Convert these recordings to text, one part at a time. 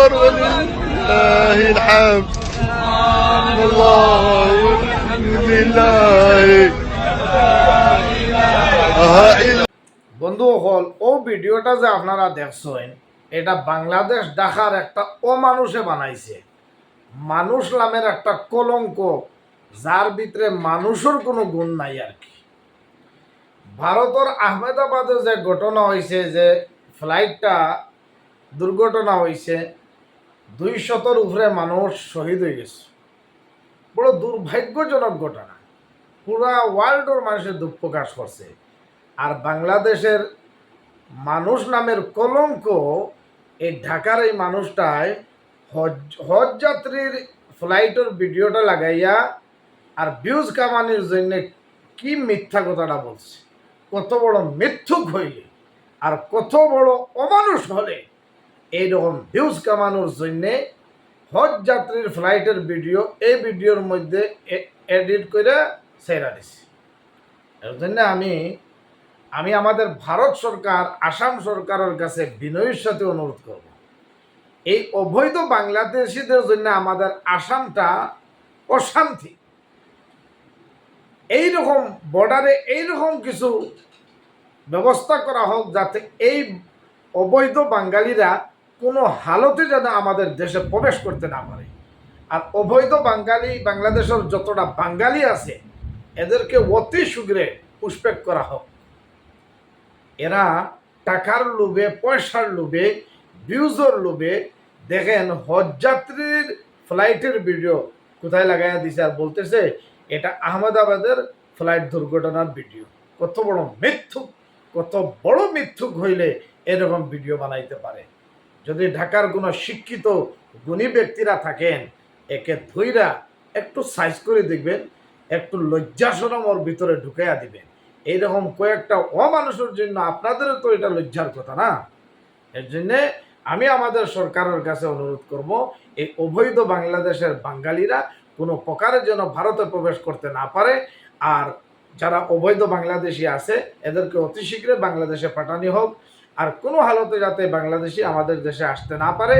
أكبر ولله الحمد الله الحمد لله ها إلا বন্ধু হল ও ভিডিওটা যে আপনারা দেখছেন এটা বাংলাদেশ ঢাকার একটা অমানুষে বানাইছে মানুষ নামের একটা কলঙ্ক যার ভিতরে মানুষের কোনো গুণ নাই আর কি ভারতের আহমেদাবাদে যে ঘটনা হয়েছে যে ফ্লাইটটা দুর্ঘটনা হয়েছে দুই শতর উপরে মানুষ শহীদ হয়ে গেছে। বড় দুর্ভাগ্যজনক ঘটনা। পুরা ওয়ার্ল্ডর মানুষের দুঃখ প্রকাশ করছে। আর বাংলাদেশের মানুষ নামের কলঙ্ক এই ঢাকার এই মানুষটায় হজ হজ যাত্রীর ফ্লাইটের ভিডিওটা লাগাইয়া আর ভিউজ কামানির জন্য কি মিথ্যা কথাটা বলছে। কত বড় মিথ্যুক হইলে আর কত বড় অমানুষ হলে এইরকম ভিউজ কামানোর জন্যে হজ যাত্রীর ফ্লাইটের ভিডিও এই ভিডিওর মধ্যে এডিট করে সেরা দিছি। এর জন্য আমি আমি আমাদের ভারত সরকার, আসাম সরকারের কাছে বিনয়ের সাথে অনুরোধ করব। এই অবৈধ বাংলাদেশিদের জন্য আমাদের আসামটা অশান্তি। এই রকম বর্ডারে এই রকম কিছু ব্যবস্থা করা হোক যাতে এই অবৈধ বাঙালিরা কোনো হালতে যেন আমাদের দেশে প্রবেশ করতে না পারে। আর অবৈধ বাঙালি, বাংলাদেশের যতটা বাঙালি আছে, এদেরকে অতি শীঘ্রে পুষ্পেক করা হোক। এরা টাকার লোভে, পয়সার লোভে ভিউজের লোভে, দেখেন হজযাত্রীর ফ্লাইটের ভিডিও কোথায় লাগাইয়া দিছে আর বলতেছে, এটা আহমেদাবাদের ফ্লাইট দুর্ঘটনার ভিডিও কত বড় মিথ্যুক, কত বড় মিথ্যুক হইলে এরকম ভিডিও বানাইতে পারে। যদি ঢাকার কোনো শিক্ষিত গুণী ব্যক্তিরা থাকেন, একে ধইরা একটু সাইজ করে দেখবেন, একটু লজ্জাসনম ওর ভিতরে ঢুকাইয়া দিবেন। এইরকম কয়েকটা অমানুষের জন্য আপনাদেরও তো এটা লজ্জার কথা না? এর জন্যে আমি আমাদের সরকারের কাছে অনুরোধ করব, এই অবৈধ বাংলাদেশের বাঙালিরা কোনো প্রকারে যেন ভারতে প্রবেশ করতে না পারে, আর যারা অবৈধ বাংলাদেশি আছে, এদেরকে অতি শীঘ্রই বাংলাদেশে পাঠানি হোক। আর কোনো হালতে যাতে বাংলাদেশি আমাদের দেশে আসতে না পারে,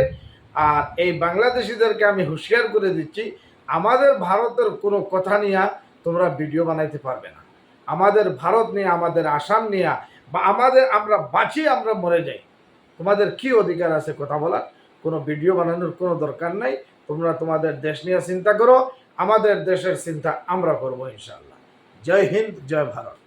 আর এই বাংলাদেশিদেরকে আমি হুঁশিয়ার করে দিচ্ছি, আমাদের ভারতের কোনো কথা নিয়ে তোমরা ভিডিও বানাইতে পারবে না। আমাদের ভারত নিয়ে, আমাদের আসাম নিয়ে, বা আমাদের আমরা বাঁচি আমরা মরে যাই। তোমাদের কি অধিকার আছে কথা বলার? কোনো ভিডিও বানানোর কোনো দরকার নাই। তোমরা তোমাদের দেশ নিয়ে চিন্তা করো, আমাদের দেশের চিন্তা আমরা করব ইনশাল্লাহ জয় হিন্দ, জয় ভারত।